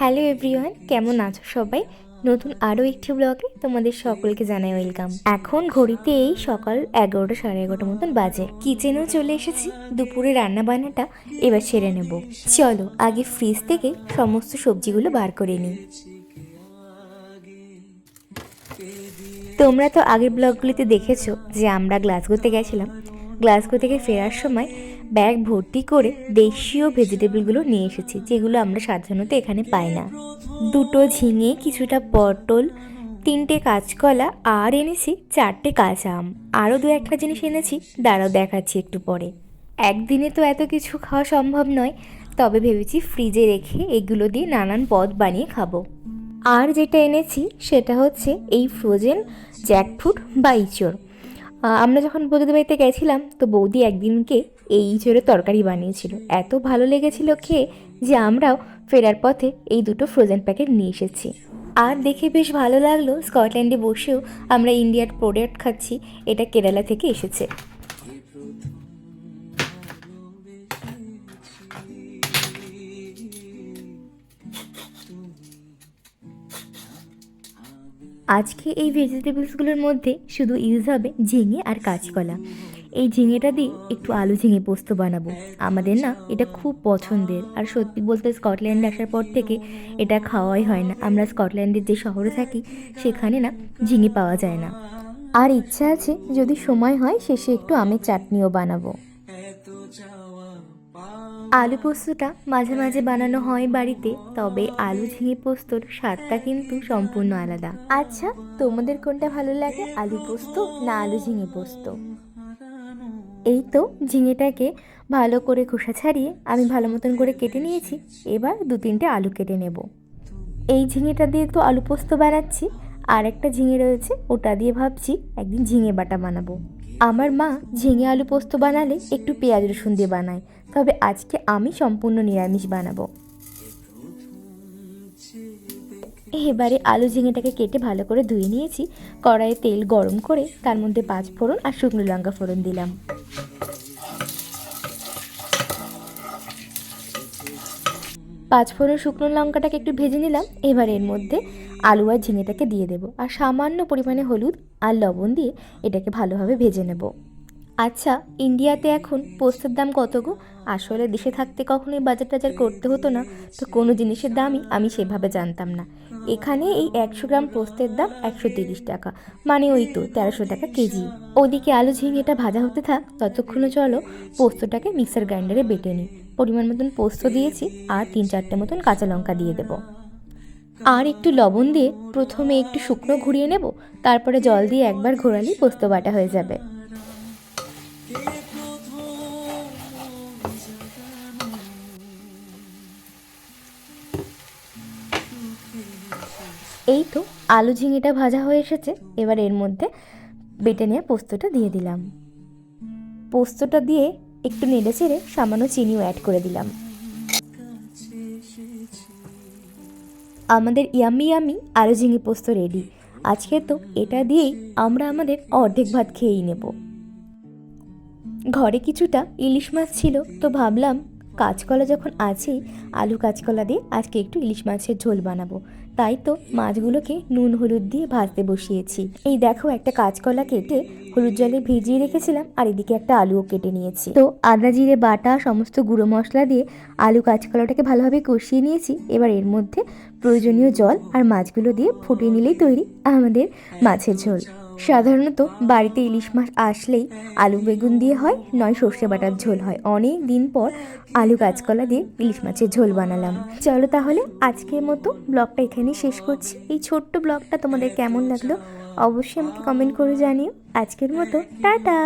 Hello everyone কেমন আছো সবাই? নতুন আরও একটি ব্লগে তোমাদের সকলকে জানাই ওয়েলকাম এখন ঘড়িতে এই সকাল এগারোটা সাড়ে এগারোটার মতন বাজে। কিচেনেও চলে এসেছি, দুপুরে রান্না বান্নাটা এবার সেরে নেব। চলো, আগে ফ্রিজ থেকে সমস্ত সবজিগুলো বার করে নিই। তোমরা তো আগের ব্লগগুলিতে দেখেছ যে আমরা গ্লাসগোতে গেছিলাম। গ্লাসগো থেকে ফেরার সময় ব্যাগ ভর্তি করে দেশীয় ভেজিটেবলগুলো নিয়ে এসেছি যেগুলো আমরা সাধারণত এখানে পাই না। দুটো ঝিঙে কিছুটা পটল তিনটে কাঁচকলা আর এনেছি চারটে কাঁচা আম। আরও দু একটা জিনিস এনেছি দাঁড়াও দেখাচ্ছি একটু পরে। একদিনে তো এত কিছু খাওয়া সম্ভব নয় তবে ভেবেছি ফ্রিজে রেখে এগুলো দিয়ে নানান পদ বানিয়ে খাব। আর যেটা এনেছি সেটা হচ্ছে এই ফ্রোজেন জ্যাকফ্রুট বা আহ, আমরা যখন বৌদিদের বাড়িতে গেছিলাম তো বৌদি একদিনকে এই ইঁচড়ের তরকারি বানিয়েছিল। এত ভালো লেগেছিল খেয়ে যে আমরাও ফেরার পথে এই দুটো ফ্রোজেন প্যাকেট নিয়ে এসেছি। আর দেখে বেশ ভালো লাগল স্কটল্যান্ডে বসেও আমরা ইন্ডিয়ার প্রোডাক্ট খাচ্ছি, এটা কেরালা থেকে এসেছে। আজকে এই ভেজিটেবলসগুলোর মধ্যে শুধু ইউজ হবে ঝিঙে আর কাঁচকলা। এই ঝিঙেটা দিয়ে একটু আলু ঝিঙে পোস্ত বানাবো। আমাদের না এটা খুব পছন্দের। আর সত্যি বলতে স্কটল্যান্ডে আসার পর থেকে এটা খাওয়াই হয় না। আমরা স্কটল্যান্ডের যে শহরে থাকি, সেখানে না ঝিঙে পাওয়া যায় না। আর ইচ্ছা আছে যদি সময় হয় শেষে একটু আমের চাটনিও বানাবো। আলু পোস্তটা মাঝে মাঝে বানানো হয় বাড়িতে, তবে আলু ঝিঙে পোস্তর স্বাদটা কিন্তু সম্পূর্ণ আলাদা। আচ্ছা তোমাদের কোনটা ভালো লাগে, আলু পোস্ত না আলু ঝিঙে পোস্ত? এই তো ঝিঙেটাকে ভালো করে খোসা ছাড়িয়ে আমি ভালো মতন করে কেটে নিয়েছি। এবার দু তিনটে আলু কেটে নেব। এই ঝিঙেটা দিয়ে তো আলু পোস্ত বানাচ্ছি। আর একটা ঝিঙে রয়েছে, ওটা দিয়ে ভাবছি একদিন ঝিঙে বাটা বানাবো। আমার মা ঝিঙে আলু পোস্ত বানালে একটু পেঁয়াজ রসুন দিয়ে বানায়। তবে আজকে আমি সম্পূর্ণ নিরামিষ বানাবো। এবারে আলু ঝিঙেটাকে কেটে ভালো করে ধুয়ে নিয়েছি। কড়াইয়ে তেল গরম করে তার মধ্যে পাঁচ ফোড়ন আর শুকনো লঙ্কা ফোড়ন দিলাম। পাঁচ ফোড়ন শুকনো লঙ্কাটাকে একটু ভেজে নিলাম। এবার এর মধ্যে আলু আর ঝিঙেটাকে দিয়ে দেবো। আর সামান্য পরিমাণে হলুদ আর লবণ দিয়ে এটাকে ভালোভাবে ভেজে নেব। আচ্ছা ইন্ডিয়াতে এখন পোস্তের দাম কত গো? আসলে দেশে থাকতে কখনোই বাজার টাজার করতে হতো না, তো কোনো জিনিসের দামই আমি সেভাবে জানতাম না। এখানে এই একশো গ্রাম পোস্তের দাম একশো তিরিশ টাকা মানে ওই তো তেরোশো টাকা কেজি। ওদিকে আলু ঝিঙেটা ভাজা হতে থাক, ততক্ষণে চলো পোস্তটাকে মিক্সার গ্রাইন্ডারে বেটে নিই। পরিমাণ মতন পোস্ত দিয়েছি আর তিন চারটে মতন কাঁচা লঙ্কা দিয়ে দেবো। আর একটু লবণ দিয়ে প্রথমে একটু শুকনো ঘুরিয়ে নেব, তারপরে জল দিয়ে একবার ঘোরালেই পোস্ত বাটা হয়ে যাবে। এই তো আলু ঝিঙেটা ভাজা হয়ে এসেছে। এবার এর মধ্যে বেটে নেওয়া পোস্তটা দিয়ে দিলাম। পোস্তটা দিয়ে একটু নেড়ে চেড়ে সামান্য চিনিও অ্যাড করে দিলাম। আমাদের ইয়ামি ইয়ামি আলু ঝিঙে পোস্ত রেডি আজকে তো এটা দিয়েই আমরা আমাদের অর্ধেক ভাত খেয়েই নেব। ঘরে কিছুটা ইলিশ মাছ ছিল, তো ভাবলাম কাঁচকলা যখন আছেই আলু কাঁচকলা দিয়ে আজকে একটু ইলিশ মাছের ঝোল বানাবো। তাই তো মাছগুলোকে নুন, হলুদ দিয়ে ভাজতে বসিয়েছি। এই দেখো একটা কাঁচকলা কেটে হলুদ জলে ভিজিয়ে রেখেছিলাম, আর এদিকে একটা আলুও কেটে নিয়েছি। তো আদা, জিরে, বাটা, সমস্ত গুঁড়ো মশলা দিয়ে আলু কাঁচকলাটাকে ভালোভাবে কষিয়ে নিয়েছি। এবার এর মধ্যে প্রয়োজনীয় জল আর মাছগুলো দিয়ে ফুটিয়ে নিলেই তৈরি আমাদের মাছের ঝোল। সাধারণত বাড়িতে ইলিশ মাছ আসলেই আলু বেগুন দিয়ে হয়, নয় সর্ষে বাটার ঝোল হয়। অনেক দিন পর আলু কাঁচকলা দিয়ে ইলিশ মাছের ঝোল বানালাম। চলো তাহলে আজকের মতো ব্লগটা এখানেই শেষ করছি। এই ছোট্ট ব্লগটা তোমাদের কেমন লাগল অবশ্যই আমাকে কমেন্ট করে জানিও। আজকের মতো, টাটা!